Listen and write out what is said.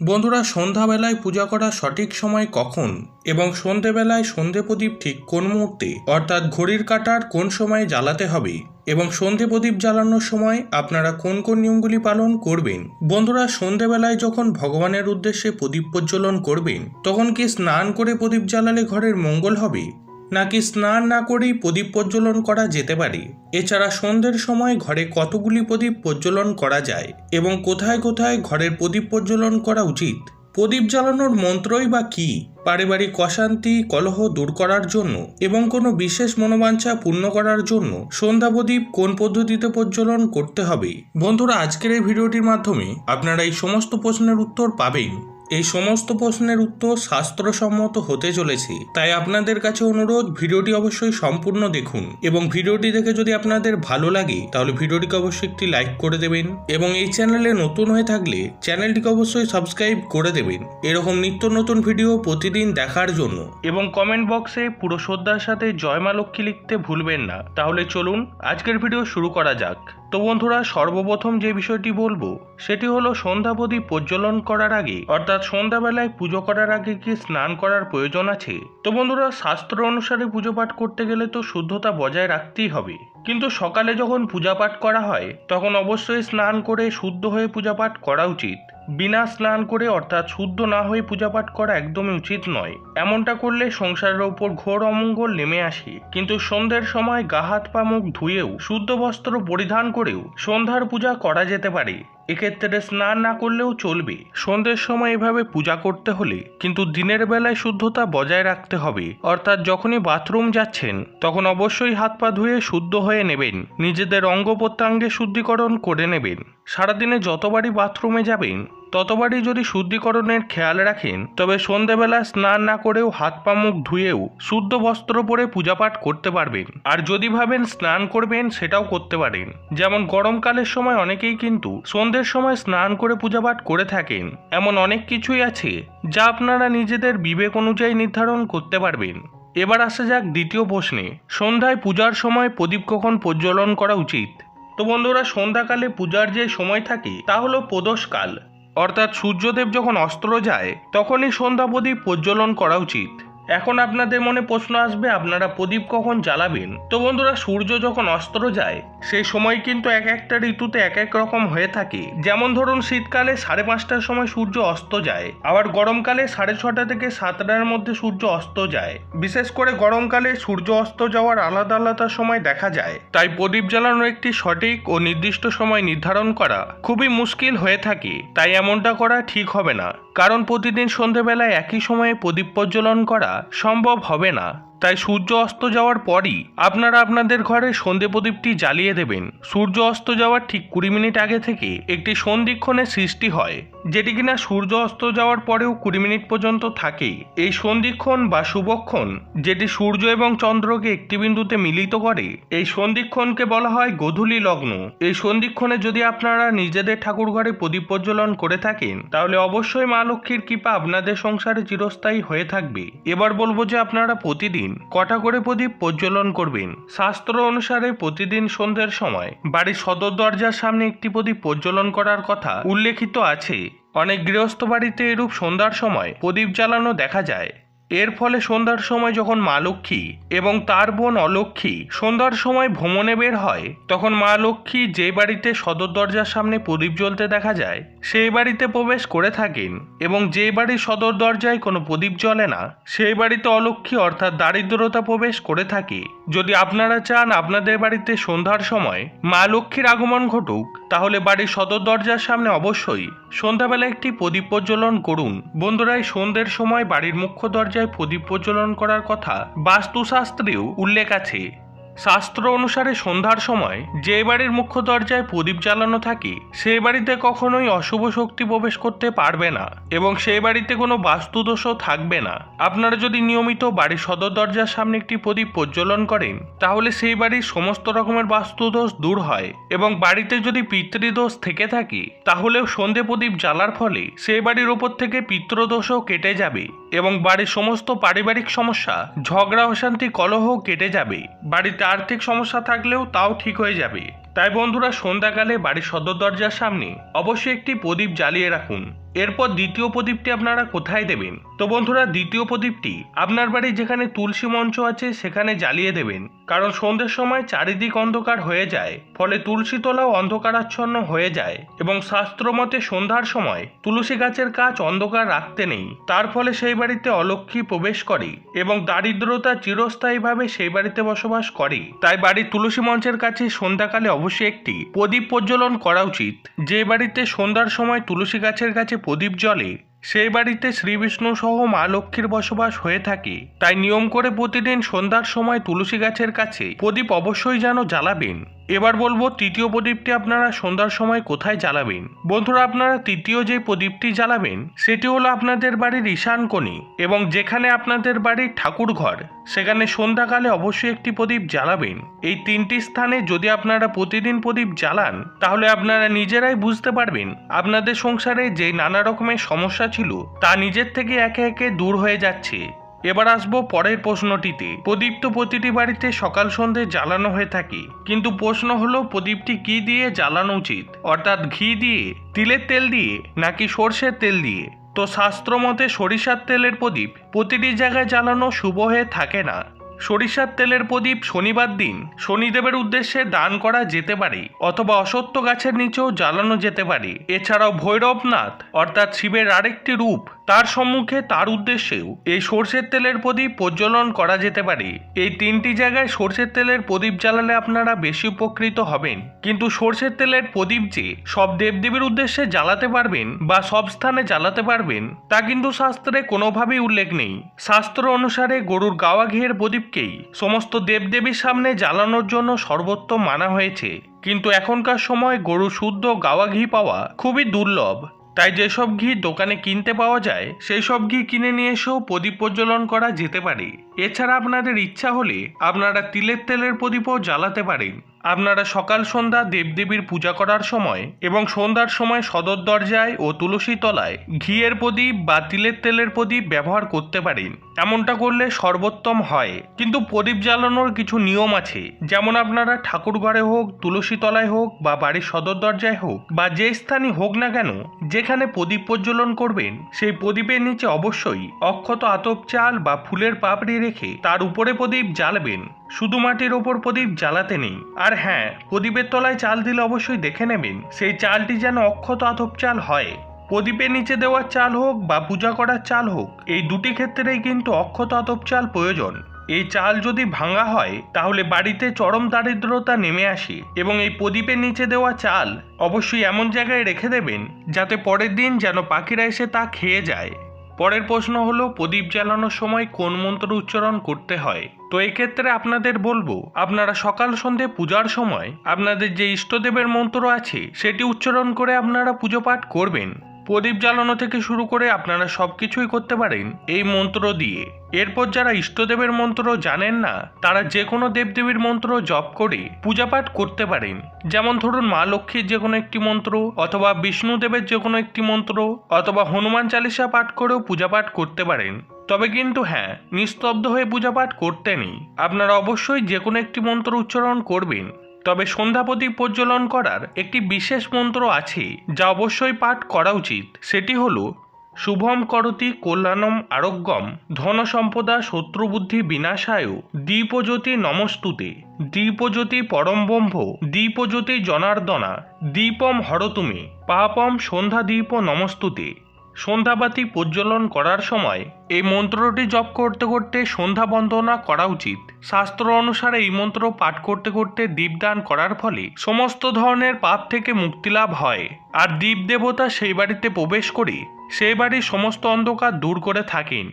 বন্ধুরা সন্ধ্যাবেলায় পূজা করার সঠিক সময় কখন এবং সন্ধেবেলায় সন্ধে প্রদীপ ঠিক কোন মুহূর্তে, অর্থাৎ ঘড়ির কাঁটার কোন সময়ে জ্বালাতে হবে এবং সন্ধে প্রদীপ জ্বালানোর সময় আপনারা কোন কোন নিয়মগুলি পালন করবেন? বন্ধুরা সন্ধেবেলায় যখন ভগবানের উদ্দেশ্যে প্রদীপ প্রজ্বলন করবেন, তখন কি স্নান করে প্রদীপ জ্বালালে ঘরের মঙ্গল হবে? নাকি স্নান না করেই প্রদীপ প্রজ্বলন করা যেতে পারে? এছাড়া সন্ধ্যের সময় ঘরে কতগুলি প্রদীপ প্রজ্বলন করা যায়? এবং কোথায় কোথায় ঘরের প্রদীপ প্রজ্বলন করা উচিত? প্রদীপ জ্বালানোর মন্ত্রই বা কি? পারিবারিক অশান্তি, কলহ দূর করার জন্য এবং কোনো বিশেষ মনোবাঞ্ছা পূর্ণ করার জন্য সন্ধ্যা প্রদীপ কোন পদ্ধতিতে প্রজ্বলন করতে হবে? বন্ধুরা, আজকের এই ভিডিওটির মাধ্যমে আপনারা এই সমস্ত প্রশ্নের উত্তর পাবেন এই সমস্ত প্রশ্নের উত্তর শাস্ত্রসম্মত হতে চলেছে, তাই আপনাদের কাছে অনুরোধ, ভিডিওটি অবশ্যই সম্পূর্ণ দেখুন এবং ভিডিওটি দেখে যদি আপনাদের ভালো লাগে, তাহলে ভিডিওটিকে অবশ্যই একটি লাইক করে দেবেন এবং এই চ্যানেলে নতুন হয়ে থাকলে চ্যানেলটিকে অবশ্যই সাবস্ক্রাইব করে দেবেন। এরকম নিত্য নতুন ভিডিও প্রতিদিন দেখার জন্য। এবং কমেন্ট বক্সে পুরো শ্রদ্ধার সাথে জয় মা লক্ষ্মী লিখতে ভুলবেন না। তাহলে চলুন, আজকের ভিডিও শুরু করা যাক। তো বন্ধুরা, সর্বপ্রথম যে বিষয়টি বলব, সেটি হলো সন্ধ্যা প্রদীপ প্রজ্বলন করার আগে, অর্থাৎ সন্ধ্যাবেলায় পুজো করার আগে কি স্নান করার প্রয়োজন আছে? তো বন্ধুরা, শাস্ত্র অনুসারে পুজো পাঠ করতে গেলে তো শুদ্ধতা বজায় রাখতেই হবে। কিন্তু সকালে যখন পূজা পাঠ করা হয়, তখন অবশ্যই স্নান করে শুদ্ধ হয়ে পূজা পাঠ করা উচিত। বিনা স্নান করে অর্থাৎ শুদ্ধ না হয়ে পূজা পাঠ করা একদমই উচিত নয়। এমনটা করলে সংসারের ওপর ঘোর অমঙ্গল নেমে আসে। কিন্তু সন্ধ্যের সময় গা হাত পা মুখ ধুয়েও শুদ্ধ বস্ত্র পরিধান করেও সন্ধ্যার পূজা করা যেতে পারে। এক্ষেত্রে স্নান না করলেও চলবে। সন্ধ্যের সময় এভাবে পূজা করতে হলে কিন্তু দিনের বেলায় শুদ্ধতা বজায় রাখতে হবে। অর্থাৎ যখনই বাথরুম যাচ্ছেন, তখন অবশ্যই হাত পা ধুয়ে শুদ্ধ হয়ে নেবেন। নিজেদের অঙ্গ প্রত্যঙ্গে শুদ্ধিকরণ করে নেবেন। সারাদিনে যতবারই বাথরুমে যাবেন, ততবারই যদি শুদ্ধিকরণের খেয়াল রাখেন, তবে সন্ধেবেলা স্নান না করেও হাত পা মুখ ধুয়েও শুদ্ধ বস্ত্র পরে পূজাপাঠ করতে পারবেন। আর যদি ভাবেন স্নান করবেন, সেটাও করতে পারেন। যেমন গরমকালের সময় অনেকেই কিন্তু সন্ধ্যের সময় স্নান করে পূজাপাঠ করে থাকেন। এমন অনেক কিছুই আছে যা আপনারা নিজেদের বিবেক অনুযায়ী নির্ধারণ করতে পারবেন। এবার আসা যাক দ্বিতীয় প্রশ্নে। সন্ধ্যায় পূজার সময় প্রদীপ কখন প্রজ্বলন করা উচিত? তো বন্ধুরা, সন্ধ্যাকালে পূজার যে সময় থাকে, তা হলো প্রদোষকাল। অর্থাৎ সূর্যদেব যখন অস্ত্র যায়, তখনই সন্ধ্যাপদী প্রজ্বলন করা উচিত। এখন আপনাদের মনে প্রশ্ন আসবে, আপনারা প্রদীপ কখন জ্বালাবেন? তো বন্ধুরা, সূর্য যখন অস্ত্র যায়, সেই সময় কিন্তু এক একটা ঋতুতে এক এক রকম হয়ে থাকে। যেমন ধরুন, শীতকালে সাড়ে পাঁচটার সময় সূর্য অস্ত যায়, আবার গরমকালে সাড়ে ছটা থেকে সাতটার মধ্যে সূর্য অস্ত যায়। বিশেষ করে গরমকালে সূর্য অস্ত যাওয়ার আলাদা আলাদা সময় দেখা যায়। তাই প্রদীপ জ্বালানোর একটি সঠিক ও নির্দিষ্ট সময় নির্ধারণ করা খুবই মুশকিল হয়ে থাকে। তাই এমনটা করা ঠিক হবে না। কারণ প্রতিদিন সন্ধেবেলায় একই সময়ে প্রদীপ প্রজ্বলন করা সম্ভব হবে না। তাই সূর্য অস্ত যাওয়ার পরই আপনারা আপনাদের ঘরে সন্ধে প্রদীপটি জ্বালিয়ে দেবেন। সূর্য অস্ত যাওয়ার ঠিক কুড়ি মিনিট আগে থেকে একটি সন্ধিক্ষণের সৃষ্টি হয়, যেটি কিনা সূর্য অস্ত যাওয়ার পরেও কুড়ি মিনিট পর্যন্ত থাকে। এই সন্ধিক্ষণ বা শুভক্ষণ, যেটি সূর্য এবং চন্দ্রকে একটি বিন্দুতে মিলিত করে, এই সন্ধিক্ষণকে বলা হয় গোধূলি লগ্ন। এই সন্ধিক্ষণে যদি আপনারা নিজেদের ঠাকুর ঘরে প্রদীপ প্রজ্বলন করে থাকেন, তাহলে অবশ্যই মা লক্ষ্মীর কৃপা আপনাদের সংসারে চিরস্থায়ী হয়ে থাকবে। এবার বলব যে আপনারা প্রতিদিন কটা করে প্রদীপ প্রজ্বলন করবেন? শাস্ত্র অনুসারে প্রতিদিন সন্ধ্যের সময়। বাড়ির সদর দরজার সামনে একটি প্রদীপ প্রজ্বলন করার কথা উল্লেখিত আছে। অনেক গৃহস্থ বাড়িতে এরূপ সন্ধ্যার সময় প্রদীপ জ্বালানো দেখা যায়। এর ফলে সন্ধ্যার সময় যখন মা লক্ষ্মী এবং তার বোন অলক্ষ্মী সন্ধ্যার সময় ভ্রমণে বের হয়, তখন মা লক্ষ্মী যে বাড়িতে সদর দরজার সামনে প্রদীপ জ্বলতে দেখা যায়, সেই বাড়িতে প্রবেশ করে থাকেন এবং যে বাড়ির সদর দরজায় কোনো প্রদীপ জ্বলে না, সেই বাড়িতে অলক্ষ্মী অর্থাৎ দারিদ্রতা প্রবেশ করে থাকে। যদি আপনারা চান আপনাদের বাড়িতে সন্ধ্যার সময় মা লক্ষ্মীর আগমন ঘটুক, তাহলে বাড়ির সদর দরজার সামনে অবশ্যই সন্ধ্যাবেলা একটি প্রদীপ প্রজ্বলন করুন। বন্ধুরা, এই সন্ধ্যের সময় বাড়ির মুখ্য দরজায় প্রদীপ প্রজ্বলন করার কথা বাস্তুশাস্ত্রেও উল্লেখ আছে। শাস্ত্র অনুসারে সন্ধ্যার সময় যে বাড়ির মুখ্য দরজায় প্রদীপ জ্বালানো থাকে সেই বাড়িতে কখনোই অশুভ শক্তি প্রবেশ করতে পারবে না এবং সেই বাড়িতে কোনো বাস্তুদোষও থাকবে না। আপনারা যদি নিয়মিত বাড়ির সদর দরজার সামনে একটি প্রদীপ প্রজ্বলন করেন, তাহলে সেই বাড়ির সমস্ত রকমের বাস্তুদোষ দূর হয় এবং বাড়িতে যদি পিতৃদোষ থেকে থাকে, তাহলেও সন্ধে প্রদীপ জ্বালার ফলে সেই বাড়ির ওপর থেকে পিতৃদোষও কেটে যাবে। এবং বাড়ির সমস্ত পারিবারিক সমস্যা, ঝগড়া, অশান্তি, কলহ কেটে যাবে। বাড়িতে আর্থিক সমস্যা থাকলেও তাও ঠিক হয়ে যাবে। তাই বন্ধুরা সন্ধ্যাকালে বাড়ির সদর দরজার সামনে অবশ্যই একটি প্রদীপ জ্বালিয়ে রাখুন। এরপর দ্বিতীয় প্রদীপটি আপনারা কোথায় দেবেন? তো বন্ধুরা, দ্বিতীয় প্রদীপটি আপনার বাড়ির যেখানে তুলসী মঞ্চ আছে, সেখানে জ্বালিয়ে দেবেন। কারণ সন্ধ্যের সময় চারিদিক অন্ধকার হয়ে যায়, ফলে তুলসী তলাও অন্ধকারাচ্ছন্ন হয়ে যায় এবং শাস্ত্রমতে সন্ধ্যার সময় তুলসী গাছের কাজ অন্ধকার রাখতে নেই। তার ফলে সেই বাড়িতে অলক্ষী প্রবেশ করে এবং দারিদ্রতা চিরস্থায়ীভাবে সেই বাড়িতে বসবাস করে। তাই বাড়ির তুলসী মঞ্চের কাছে সন্ধ্যাকালে অবশ্যই একটি প্রদীপ প্রজ্বলন করা উচিত। যে বাড়িতে সন্ধ্যার সময় তুলসী গাছের কাছে প্রদীপ জ্বলে সেই বাড়িতে শ্রীবিষ্ণু সহ মা লক্ষ্মীর বসবাস হয়ে থাকে। তাই নিয়ম করে প্রতিদিন সন্ধ্যার সময় তুলসী গাছের কাছে প্রদীপ অবশ্যই যেন জ্বালাবেন। এবার বলব তৃতীয় প্রদীপটি আপনারা সন্ধ্যার সময় কোথায় জ্বালাবেন? বন্ধুরা, আপনারা তৃতীয় যে প্রদীপটি জ্বালাবেন, সেটি হলো আপনাদের বাড়ির ঈশান এবং যেখানে আপনাদের বাড়ির ঠাকুর ঘর, সেখানে সন্ধ্যাকালে অবশ্যই একটি প্রদীপ জ্বালাবেন। এই তিনটি স্থানে যদি আপনারা প্রতিদিন প্রদীপ জ্বালান, তাহলে আপনারা নিজেরাই বুঝতে পারবেন আপনাদের সংসারে যে নানা রকমের সমস্যা ছিল, তা নিজের থেকে একে একে দূর হয়ে যাচ্ছে। এবার আসব পরের প্রশ্নটিতে। প্রদীপ তো প্রতিটি বাড়িতে সকাল সন্ধে জ্বালানো হয়ে থাকে। কিন্তু প্রশ্ন হলো, প্রদীপটি কি দিয়ে জ্বালানো উচিত? অর্থাৎ ঘি দিয়ে, তিলের তেল দিয়ে, নাকি সর্ষের তেল দিয়ে? তো শাস্ত্র মতে সরিষার তেলের প্রদীপ প্রতিটি জায়গায় জ্বালানো শুভ হয়ে থাকে না। সরিষার তেলের প্রদীপ শনিবার দিন শনিদেবের উদ্দেশ্যে দান করা যেতে পারে, অথবা অসত্য গাছের নিচেও জ্বালানো যেতে পারে। এছাড়াও ভৈরবনাথ, অর্থাৎ শিবের আরেকটি রূপ তার সম্মুখে তার উদ্দেশ্যেও এই সর্ষের তেলের প্রদীপ প্রজ্বলন করা যেতে পারে। এই তিনটি জায়গায় সর্ষের তেলের প্রদীপ জ্বালালে আপনারা বেশি উপকৃত হবেন। কিন্তু সর্ষের তেলের প্রদীপ যে সব দেবদেবীর উদ্দেশ্যে জ্বালাতে পারবেন বা সব স্থানে জ্বালাতে পারবেন, তা কিন্তু শাস্ত্রে কোনোভাবেই উল্লেখ নেই। শাস্ত্র অনুসারে গরুর গাওয়া ঘিয়ের প্রদীপকেই সমস্ত দেবদেবীর সামনে জ্বালানোর জন্য সর্বোত্তম মানা হয়েছে। কিন্তু এখনকার সময় গরু শুদ্ধ গাওয়া ঘি পাওয়া খুবই দুর্লভ। তাই যেসব ঘি দোকানে কিনতে পাওয়া যায় সেই সব ঘি কিনে নিয়ে এসেও প্রদীপ প্রজ্বলন করা যেতে পারে। এছাড়া আপনাদের ইচ্ছা হলে আপনারা তিলের তেলের প্রদীপও জ্বালাতে পারেন। আপনারা সকাল সন্ধ্যা দেবদেবীর পূজা করার সময় এবং সন্ধ্যার সময় সদর দরজায় ও তুলসী তলায় ঘিয়ের প্রদীপ বা তিলের তেলের প্রদীপ ব্যবহার করতে পারেন। এমনটা করলে সর্বোত্তম হয়। কিন্তু প্রদীপ জ্বালানোর কিছু নিয়ম আছে। যেমন আপনারা ঠাকুর ঘরে হোক, তুলসী তলায় হোক বা বাড়ির সদর দরজায় হোক বা যে স্থানই হোক না কেন যেখানে প্রদীপ প্রজ্বলন করবেন, সেই প্রদীপের নিচে অবশ্যই অক্ষত আতপ চাল বা ফুলের পাপড়ি রেখে তার উপরে প্রদীপ জ্বালবেন। শুধু মাটির ওপর প্রদীপ জ্বালাতে নেই। আর হ্যাঁ প্রদীপের তলায় চাল দিলে অবশ্যই দেখে নেবেন, সেই চালটি যেন অক্ষত আতপ চাল হয়। প্রদীপের নিচে দেওয়া চাল হোক বা পূজা করার চাল হোক, এই দুটি ক্ষেত্রেই কিন্তু অক্ষত আতপ চাল প্রয়োজন। এই চাল যদি ভাঙা হয়, তাহলে বাড়িতে চরম দারিদ্রতা নেমে আসে এবং এই প্রদীপের নিচে দেওয়া চাল অবশ্যই এমন জায়গায় রেখে দেবেন, যাতে পরের দিন যেন পাখিরা এসে তা খেয়ে যায়। পরের প্রশ্ন হলো, প্রদীপ জ্বালানোর সময় কোন মন্ত্র উচ্চারণ করতে হয়? তো এক্ষেত্রে ক্ষেত্রে আপনাদের বলব, আপনারা সকাল সন্ধে পূজার সময় আপনাদের যে ইষ্টদেবের মন্ত্র আছে, সেটি উচ্চারণ করে আপনারা পুজো পাঠ করবেন। প্রদীপ জ্বালানো থেকে শুরু করে আপনারা সব কিছুই করতে পারেন এই মন্ত্র দিয়ে। এরপর যারা ইষ্টদেবের মন্ত্র জানেন না, তারা যে কোনো দেবদেবীর মন্ত্র জপ করে পূজাপাঠ করতে পারেন। যেমন ধরুন মা লক্ষ্মীর যে কোনো একটি মন্ত্র, অথবা বিষ্ণুদেবের যে কোনো একটি মন্ত্র, অথবা হনুমান চালিসা পাঠ করেও পূজাপাঠ করতে পারেন। তবে কিন্তু হ্যাঁ নিস্তব্ধ হয়ে পূজাপাঠ করতে নেই। আপনারা অবশ্যই যে কোনো একটি মন্ত্র উচ্চারণ করবেন। তবে সন্ধ্যাপতি প্রজ্বলন করার একটি বিশেষ মন্ত্র আছে যা অবশ্যই পাঠ করা উচিত। সেটি হলো, শুভম করতি কল্যাণম আরোগ্যম ধন সম্পদা শত্রুবুদ্ধি বিনাশায় দ্বীপজ্যোতি নমস্তুতে, দ্বীপজ্যোতি পরম ব্রহ্ম দীপজ্যোতি জনার্দনা দীপম হরতুমে পাপম সন্ধ্যা দীপ নমস্তুতে। সন্ধ্যাবাতি প্রজ্বলন করার সময় এই মন্ত্রটি জপ করতে করতে সন্ধ্যা বন্দনা করা উচিত। শাস্ত্র অনুসারে এই মন্ত্র পাঠ করতে করতে দীপদান করার ফলে সমস্ত ধরনের পাপ থেকে মুক্তিলাভ হয়। আর দীপ দেবতা সেই বাড়িতে প্রবেশ করে সেই বাড়ির সমস্ত অন্ধকার দূর করে থাকেন।